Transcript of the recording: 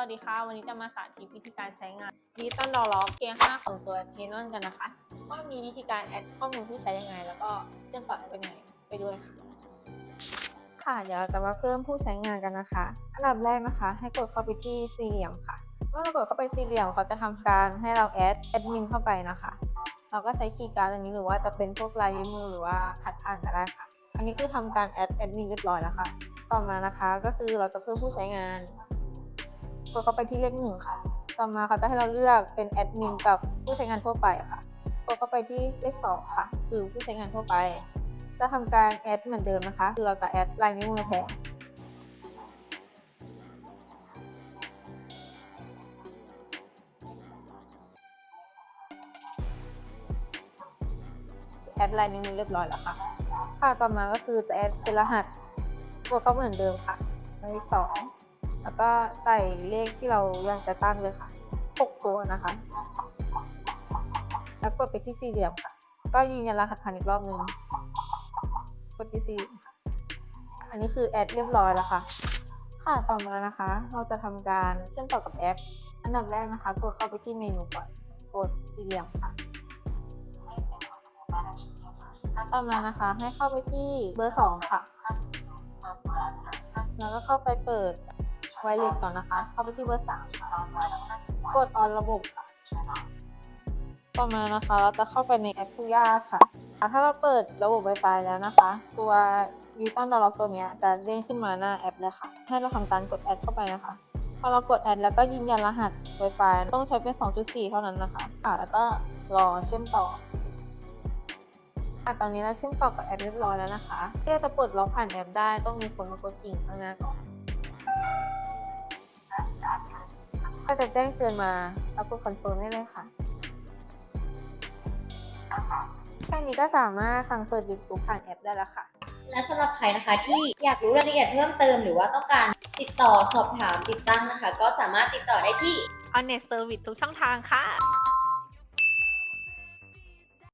สวัสดีค่ะ วันนี้จะมาสาธิตวิธีการใช้งานดิจิตอลดอล็อกเกียร์5ของตัว c a n o n กันนะคะ ว่ามีวิธีการแอดข้อมูลผู้ใช้ยังไง แล้วก็เชื่อมต่อเป็นยังไงไปด้วยค่ะ ค่ะ เดี๋ยวเราจะมาเพิ่มผู้ใช้งานกันนะคะ อันดับแรกนะคะ ให้กดเข้าไปที่สี่เหลี่ยมค่ะ เมื่อเรากดเข้าไปสี่เหลี่ยมเขาจะทำการให้เราแอดแอดมินเข้าไปนะคะ เราก็ใช้คีย์การ์ดอันนี้หรือว่าจะเป็นพวกลายนิ้วมือหรือว่าคัดอ่านก็ได้ค่ะ อันนี้คือทำการแอดแอดมินเรียบร้อยแล้วค่ะ ต่อมานะคะก็คือเราจะเพิ่มผู้ใช้งาน กดเข้าไปที่เลขหนึ่งค่ะ ต่อมาเขาจะให้เราเลือกเป็นแอดมินกับผู้ใช้งานทั่วไปค่ะกดเข้าไปที่เลขสองค่ะ คือผู้ใช้งานทั่วไป จะทำการแอดเหมือนเดิมนะคะ คือเราจะแอดลายนิ้วมือแทนแอดไลน์นิ้วมือเรียบร้อยแล้วค่ะ ค่ะ ต่อมาก็คือจะแอดเป็นรหัสกดเข้าเหมือนเดิมค่ะเลขสอง แล้วก็ใส่เลขที่เราอยากจะตั้งเลยค่ะหกตัวนะคะ แล้วกดไปที่สี่เหลี่ยมค่ะ ก็ยืนยันรหัสผ่านอีกรอบนึง กดที่สี่อันนี้คือแอดเรียบร้อยแล้วค่ะ ค่ะต่อมานะคะ เราจะทำการเชื่อมต่อกับแอป อันดับแรกนะคะ กดเข้าไปที่เมนูก่อน กดสี่เหลี่ยมค่ะต่อมานะคะ ให้เข้าไปที่เบอร์สองค่ะ แล้วก็เข้าไปเปิด ไวเลสก่อนนะคะ เข้าไปที่เบอร์สามกดออนระบบค่ะต่อมานะคะ เราจะเข้าไปในแอปทุย่าค่ะ ถ้าเราเปิดระบบ Wi-Fi แล้วนะคะ ตัวยูตันดอลล็อกตัวนี้จะเด้งขึ้นมาหน้าแอปเลยค่ะ ให้เราทำการกดแอดเข้าไปนะคะ พอเรากดแอดแล้วก็ยืนยันรหัส Wi-Fi ต้องใช้เป็น 2.4 เท่านั้นนะคะค่ะแล้วก็รอเชื่อมต่อค่ะตอนนี้เราเชื่อมต่อกับแอปเรียบร้อยแล้วนะคะที่จะปลดล็อกผ่านแอปได้ต้องมีคนมากดกิ่งข้างหน้าก่อน ก็จะแจ้งเตือนมาเรากดคอนเฟิร์มได้เลยค่ะ แค่นี้ก็สามารถสั่งเปิด YouTube ผ่านแอปได้แล้วค่ะ และสำหรับใครนะคะที่อยากรู้รายละเอียดเพิ่มเติมหรือว่าต้องการติดต่อสอบถามติดตั้งนะคะ ก็สามารถติดต่อได้ที่ On Net Service ทุกช่องทางค่ะ